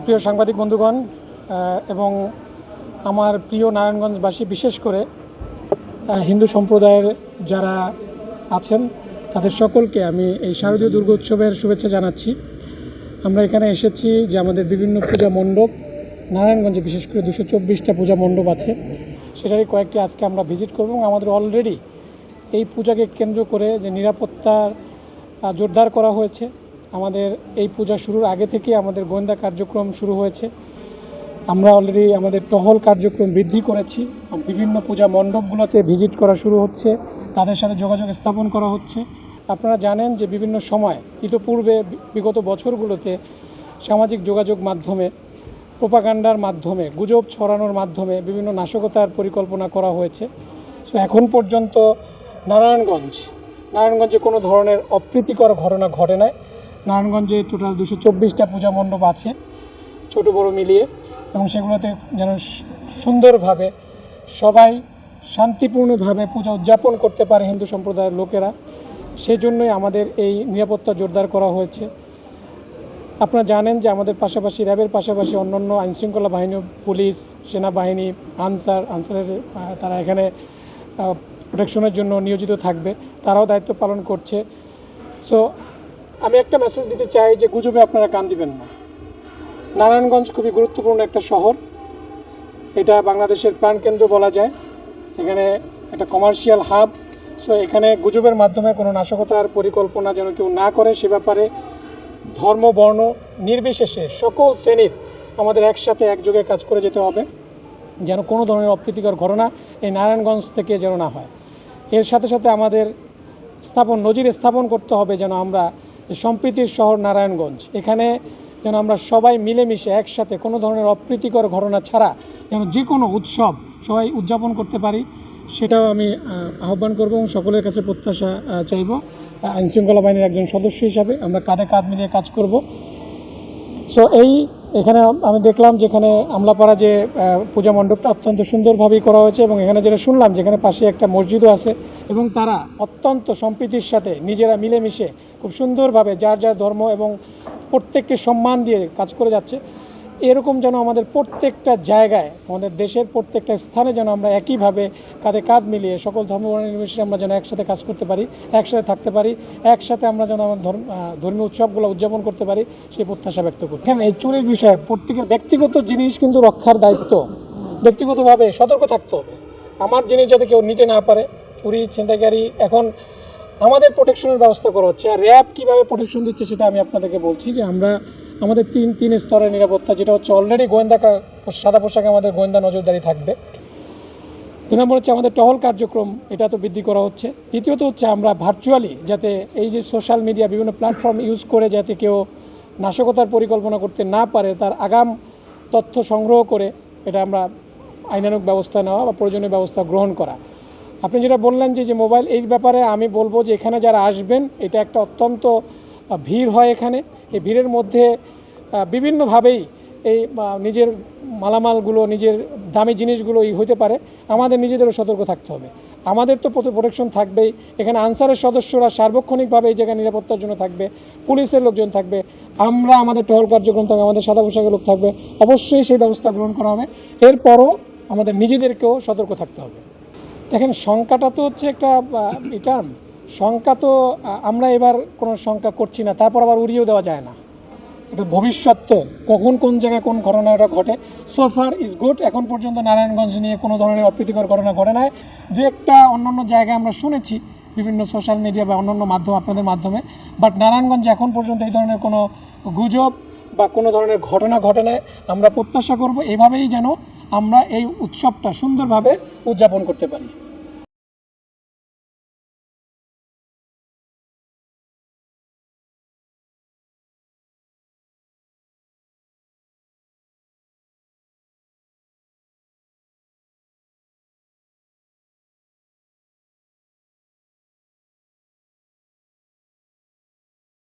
প্রিয় সাংবাদিক বন্ধুগণ এবং আমার প্রিয় নারায়ণগঞ্জবাসী, বিশেষ করে হিন্দু সম্প্রদায়ের যারা আছেন, তাদের সকলকে আমি এই শারদীয় দুর্গোৎসবের শুভেচ্ছা জানাচ্ছি। আমরা এখানে এসেছি যে আমাদের বিভিন্ন পূজা মণ্ডপ, নারায়ণগঞ্জে বিশেষ করে দুশো চব্বিশটা পূজা মণ্ডপ আছে। সেটারই কয়েকটি আজকে আমরা ভিজিট করব এবং আমাদের অলরেডি এই পূজাকে কেন্দ্র করে যে নিরাপত্তার জোরদার করা হয়েছে। আমাদের এই পূজা শুরুর আগে থেকে আমাদের গোয়েন্দা কার্যক্রম শুরু হয়েছে। আমরা অলরেডি আমাদের টহল কার্যক্রম বৃদ্ধি করেছি। বিভিন্ন পূজা মণ্ডপগুলোতে ভিজিট করা শুরু হচ্ছে। তাদের সাথে যোগাযোগ স্থাপন করা হচ্ছে। আপনারা জানেন যে বিভিন্ন সময়, ইতোপূর্বে বিগত বছরগুলোতে সামাজিক যোগাযোগ মাধ্যমে, প্রোপাগান্ডার মাধ্যমে, গুজব ছড়ানোর মাধ্যমে বিভিন্ন নাশকতার পরিকল্পনা করা হয়েছে। সো এখন পর্যন্ত নারায়ণগঞ্জ, নারায়ণগঞ্জে কোনো ধরনের অপ্রীতিকর ঘটনা ঘটে নাই। নারায়ণগঞ্জে টোটাল দুশো চব্বিশটা পূজা মণ্ডপ আছে, ছোট বড় মিলিয়ে। এবং সেগুলোতে যেন সুন্দরভাবে সবাই শান্তিপূর্ণভাবে পূজা উদযাপন করতে পারে হিন্দু সম্প্রদায়ের লোকেরা। সেই জন্যই আমাদের এই নিরাপত্তা জোরদার করা হয়েছে। আপনারা জানেন যে আমাদের পাশাপাশি, র্যাবের পাশাপাশি অন্যান্য আইনশৃঙ্খলা বাহিনী, পুলিশ, সেনাবাহিনী, আনসার, আনসারের তারা এখানে প্রোটেকশনের জন্য নিয়োজিত থাকবে। তারাও দায়িত্ব পালন করছে। সো আমি একটা মেসেজ দিতে চাই যে গুজবে আপনারা কান দিবেন না। নারায়ণগঞ্জ খুবই গুরুত্বপূর্ণ একটা শহর। এটা বাংলাদেশের প্রাণকেন্দ্র বলা যায়। এখানে একটা কমার্শিয়াল হাব সো এখানে গুজবের মাধ্যমে কোনো নাশকতার পরিকল্পনা যেন কেউ না করে, সে ব্যাপারে ধর্ম, বর্ণ নির্বিশেষে সকল শ্রেণির আমাদের একসাথে একযোগে কাজ করে যেতে হবে, যেন কোনো ধরনের অপ্রীতিকর ঘটনা এই নারায়ণগঞ্জ থেকে যেন না হয়। এর সাথে সাথে আমাদের স্থাপন, নজির স্থাপন করতে হবে যেন আমরা সম্প্রীতির শহর নারায়ণগঞ্জ। এখানে যেন আমরা সবাই মিলেমিশে একসাথে কোনো ধরনের অপ্রীতিকর ঘটনা ছাড়া যেন যে কোনো উৎসব সবাই উদযাপন করতে পারি, সেটাও আমি আহ্বান করব এবং সকলের কাছে প্রত্যাশা চাইব। আইনশৃঙ্খলা বাহিনীর একজন সদস্য হিসাবে আমরা কাঁধে কাঁধ মিলিয়ে কাজ করব। সো এই এখানে আমি দেখলাম যেখানে আমলাপাড়া যে পূজা মণ্ডপটা অত্যন্ত সুন্দরভাবেই করা হয়েছে এবং এখানে যেটা শুনলাম যেখানে পাশে একটা মসজিদও আছে এবং তারা অত্যন্ত সম্প্রীতির সাথে নিজেরা মিলেমিশে খুব সুন্দরভাবে যার যার ধর্ম এবং প্রত্যেককে সম্মান দিয়ে কাজ করে যাচ্ছে। এরকম যেন আমাদের প্রত্যেকটা জায়গায়, আমাদের দেশের প্রত্যেকটা স্থানে যেন আমরা একইভাবে কাঁধে কাঁধ মিলিয়ে সকল ধর্ম নির্বিশেষে আমরা যেন একসাথে কাজ করতে পারি, একসাথে থাকতে পারি, একসাথে আমরা যেন আমার ধর্ম ধর্মীয় উৎসবগুলো উদযাপন করতে পারি, সেই প্রত্যাশা ব্যক্ত করি। হ্যাঁ এই চুরির বিষয়ে প্রত্যেকের ব্যক্তিগত জিনিস কিন্তু রক্ষার দায়িত্ব। ব্যক্তিগতভাবে সতর্ক থাকতে হবে। আমার জিনিস যাতে কেউ নিতে না পারে, চুরি, ছিনতাইকারী, এখন আমাদের প্রোটেকশনের ব্যবস্থা করা হচ্ছে। আর র্যাব কীভাবে প্রোটেকশন দিচ্ছে সেটা আমি আপনাদেরকে বলছি যে আমরা আমাদের তিন তিন স্তরের নিরাপত্তা, যেটা হচ্ছে অলরেডি গোয়েন্দা সাদা পোশাকে আমাদের গোয়েন্দা নজরদারি থাকবে। দুই নম্বর হচ্ছে আমাদের টহল কার্যক্রম, এটা তো বৃদ্ধি করা হচ্ছে। তৃতীয়ত হচ্ছে আমরা ভার্চুয়ালি যাতে এই যে সোশ্যাল মিডিয়া বিভিন্ন প্ল্যাটফর্ম ইউজ করে যাতে কেউ নাশকতার পরিকল্পনা করতে না পারে, তার আগাম তথ্য সংগ্রহ করে এটা আমরা আইনানুক ব্যবস্থা নেওয়া বা প্রয়োজনীয় ব্যবস্থা গ্রহণ করা। আপনি যেটা বললেন যে যে মোবাইল এই ব্যাপারে আমি বলব যে, এখানে যারা আসবেন, এটা একটা অত্যন্ত ভিড় হয় এখানে। এই ভিড়ের মধ্যে বিভিন্নভাবেই এই নিজের মালামালগুলো, নিজের দামি জিনিসগুলো ই হতে পারে। আমাদের নিজেদেরও সতর্ক থাকতে হবে। আমাদের তো প্রোটেকশন থাকবেই। এখানে আনসারের সদস্যরা সার্বক্ষণিকভাবে এই জায়গায় নিরাপত্তার জন্য থাকবে। পুলিশের লোকজন থাকবে। আমরা আমাদের টহল কার্যক্রম থাকবে, আমাদের সাদা পোশাকের লোক থাকবে। অবশ্যই সেই ব্যবস্থা গ্রহণ করা হবে। এরপরও আমাদের নিজেদেরকেও সতর্ক থাকতে হবে। দেখেন, সংখ্যাটা তো হচ্ছে একটা রিটার্ন সংখ্যা তো আমরা এবার কোনো সংখ্যা করছি না, তারপর আবার উড়িয়েও দেওয়া যায় না। এটা ভবিষ্যৎ তো। কখন কোন জায়গায় কোন ঘটনা ঘটনাটা ঘটে সোফার ইজ গুড এখন পর্যন্ত নারায়ণগঞ্জ নিয়ে কোনো ধরনের অপ্রীতিকর ঘটনা ঘটে নাই। দু একটা অন্যান্য জায়গায় আমরা শুনেছি, বিভিন্ন সোশ্যাল মিডিয়া বা অন্যান্য মাধ্যম আপনাদের মাধ্যমে। বাট নারায়ণগঞ্জে এখন পর্যন্ত এই ধরনের কোনো গুজব বা কোনো ধরনের ঘটনা ঘটে নাই। আমরা প্রত্যাশা করব এভাবেই যেন আমরা এই উৎসবটা সুন্দরভাবে উদযাপন করতে পারি।